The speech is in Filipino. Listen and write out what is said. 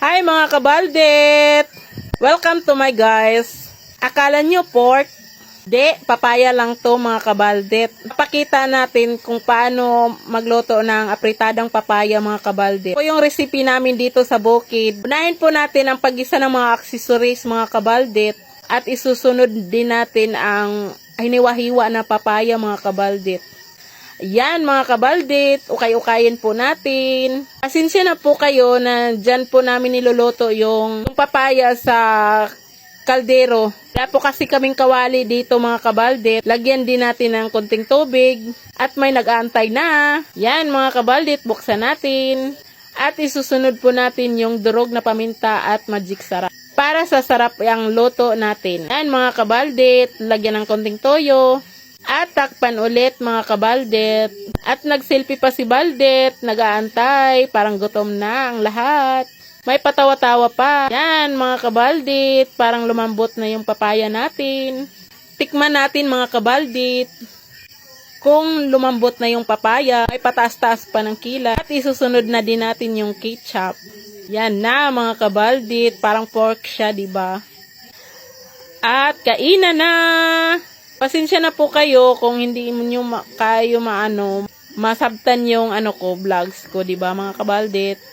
Hi mga kabaldet! Welcome to my guys. Akala nyo pork? Di, papaya lang to mga kabaldet. Pakita natin kung paano magluto ng apritadang papaya mga kabaldet. Ito yung recipe namin dito sa bukid. Unahin po natin ang pag-isa ng mga accessories mga kabaldet at isusunod din natin ang hiniwa-hiwa na papaya mga kabaldet. Yan mga kabaldit, ukay-ukayin po natin. Pasensya na po kayo na dyan po namin niluluto yung, yung papaya sa kaldero. Wala po kasi kaming kawali dito mga kabaldit. Lagyan din natin ng konting tubig at may nag-aantay na. Yan mga kabaldit, buksan natin. At isusunod po natin yung durog na paminta at magic sarap. Para sa sarap ang luto natin. Yan mga kabaldit, lagyan ng konting toyo. At takpan ulit mga kabaldet. At nagselfie pa si Baldet, nagaantay, parang gutom na ang lahat. May patawa-tawa pa. Yan mga kabaldit, parang lumambot na yung papaya natin. Tikman natin mga kabaldit. Kung lumambot na yung papaya, may pataas-taas pa ng kila. At isusunod na din natin yung ketchup. Yan na mga kabaldit, parang pork siya, di ba? At kainan na! Pasensya na po kayo kung hindi niyo ma- kayo maano, masabtan yung ano ko, vlogs ko, di ba mga kabaldit?